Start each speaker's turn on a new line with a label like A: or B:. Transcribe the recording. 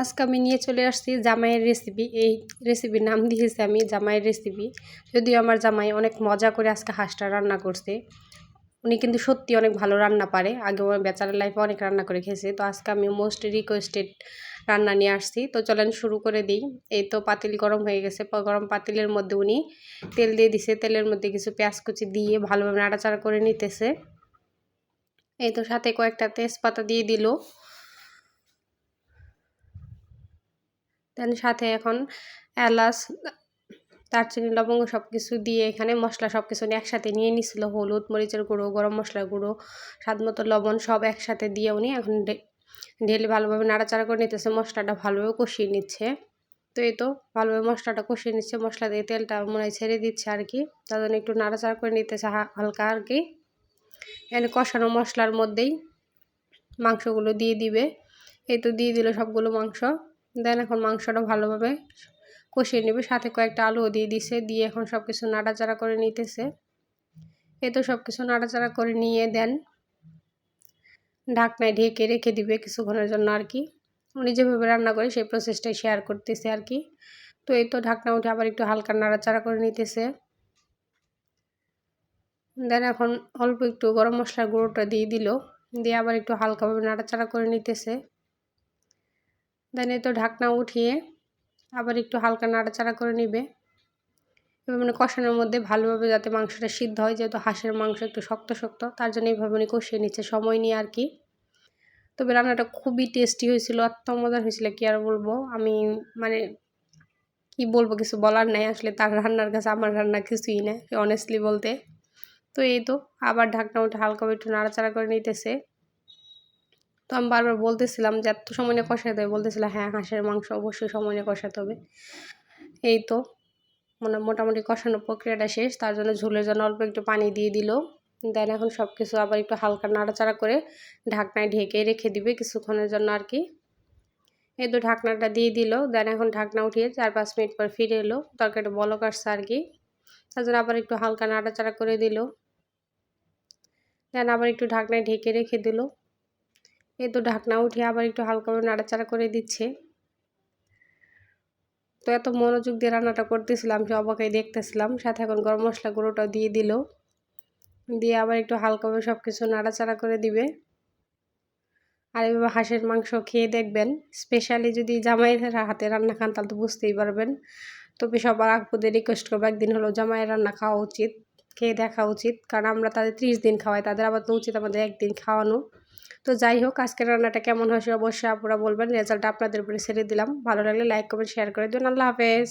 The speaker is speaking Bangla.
A: আজকে আমি নিয়ে চলে আসছি জামাইয়ের রেসিপি এই রেসিপির নাম দিয়েছি আমি, জামাইয়ের রেসিপি যদিও আমার জামাই অনেক মজা করে আজকে হাঁসটা রান্না করছে। উনি কিন্তু সত্যি অনেক ভালো রান্না পারে। আগে আমার বেচারের লাইফে অনেক রান্না করে খেয়েছে। তো আজকে আমি মোস্ট রিকোয়েস্টেড রান্না নিয়ে আসছি। তো চলেন শুরু করে দিই। এই তো পাতিল গরম হয়ে গেছে। গরম পাতিলের মধ্যে উনি তেল দিয়ে দিছে। তেলের মধ্যে কিছু পেঁয়াজ কুচি দিয়ে ভালোভাবে নাড়াচাড়া করে নিতেছে। এই তো সাথে কয়েকটা তেজপাতা দিয়ে দিল। দেন সাথে এখন এলাচ, দারচিনি, লবঙ্গ সব কিছু দিয়ে এখানে মশলা সব কিছু একসাথে নিয়ে নিছিল। হলুদ, মরিচের গুঁড়ো, গরম মশলার গুঁড়ো, স্বাদ মতো লবণ সব একসাথে দিয়ে উনি এখন ঢেলে ভালোভাবে নাড়াচাড়া করে নিতেছে। মশলাটা ভালোভাবে কষিয়ে নিচ্ছে। তো এই তো ভালোভাবে মশলাটা কষিয়ে নিচ্ছে। মশলা দিয়ে তেলটা মনে হয় ছেড়ে দিচ্ছে আর কি। তার জন্য একটু নাড়াচাড়া করে নিতেছে হালকা আর কি। এখানে কষানো মশলার মধ্যেই মাংসগুলো দিয়ে দিবে। এই তো দিয়ে দিল সবগুলো মাংস। দেন এখন মাংসটা ভালোভাবে কষিয়ে নেবে। সাথে কয়েকটা আলুও দিয়ে দিছে, দিয়ে এখন সব কিছু নাড়াচাড়া করে নিতেছে। এ তো সব কিছু নাড়াচাড়া করে নিয়ে দেন। ঢাকনায় ঢেকে রেখে দিবে কিছুক্ষণের জন্য আর কি। উনি যেভাবে রান্না করে সেই প্রসেসটাই শেয়ার করতেছে আর কি। তো এই তো ঢাকনা উঠে আবার একটু হালকা নাড়াচাড়া করে নিতেছে। দেন এখন অল্প একটু গরম মশলার গুঁড়োটা দিয়ে দিল। দিয়ে আবার একটু হালকাভাবে নাড়াচাড়া করে নিতেছে। দেন এই তো ঢাকনা উঠিয়ে আবার একটু হালকা নাড়াচাড়া করে নিবে। এবার মানে কষানোর মধ্যে ভালোভাবে যাতে মাংসটা সিদ্ধ হয়, যেহেতু হাঁসের মাংস একটু শক্ত শক্ত, তার জন্য এইভাবে উনি কষিয়ে নিচ্ছে, সময় নিয়ে আর কি। তবে রান্নাটা খুবই টেস্টি হয়েছিল, এত মজার হয়েছিল, কি আর বলব? আমি মানে কি বলব, কিছু বলার নাই, আসলে তার রান্নার কাছে আমার রান্না কিছুই না অনেস্টলি বলতে। তো এই তো, আবার ঢাকনা উঠে হালকা একটু নাড়াচাড়া করে নিতেছে। তো আমি বারবার বলতেছিলাম যে, এত সময় নিয়ে কষাতে হবে বলতেছিলাম হ্যাঁ হাঁসের মাংস অবশ্যই সময় নিয়ে কষাতে হবে। এই তো মানে মোটামুটি কষানোর প্রক্রিয়াটা শেষ। তার জন্য ঝোলের জন্য অল্প একটু পানি দিয়ে দিল। দেন এখন সব কিছু আবার একটু হালকা নাড়াচাড়া করে ঢাকনায় ঢেকে রেখে দিবে কিছুক্ষণের জন্য আর কি। এই তো ঢাকনাটা দিয়ে দিল। দেন এখন ঢাকনা উঠিয়ে চার পাঁচ মিনিট পর ফিরে এলো। তরকারিটা বলক আসছে আর কি। তার জন্য আবার একটু হালকা নাড়াচাড়া করে দিল। দেন আবার একটু ঢাকনায় ঢেকে রেখে দিল। এই তো ঢাকনা উঠে আবার একটু হালকাভাবে নাড়াচাড়া করে দিচ্ছে। তো এত মনোযোগ দিয়ে রান্নাটা করতেছিলাম, সে অবাকাই দেখতেছিলাম। সাথে এখন গরম মশলা গুঁড়োটা দিয়ে দিল। দিয়ে আবার একটু হালকাভাবে সব কিছু নাড়াচাড়া করে দিবে। আর এভাবে হাঁসের মাংস খেয়ে দেখবেন স্পেশালি যদি জামাইয়ের হাতে রান্না খান তাহলে তো বুঝতেই পারবেন। তবে সবার আপুদের রিকোয়েস্ট করব, একদিন হলো জামাইয়ের রান্না খাওয়া উচিত, খেয়ে দেখা উচিত। কারণ আমরা তাদের ত্রিশ দিন খাওয়াই, তাদের আবার তো উচিত আমাদের একদিন খাওয়ানো। তো যাই হোক, আজকের রান্নাটা কেমন হয়েছে অবশ্যই আপনারা বলবেন। রেজাল্টটা আপনাদের উপরে ছেড়ে দিলাম। ভালো লাগলে লাইক, কমেন্ট, শেয়ার করে দিন। আল্লাহ হাফেজ।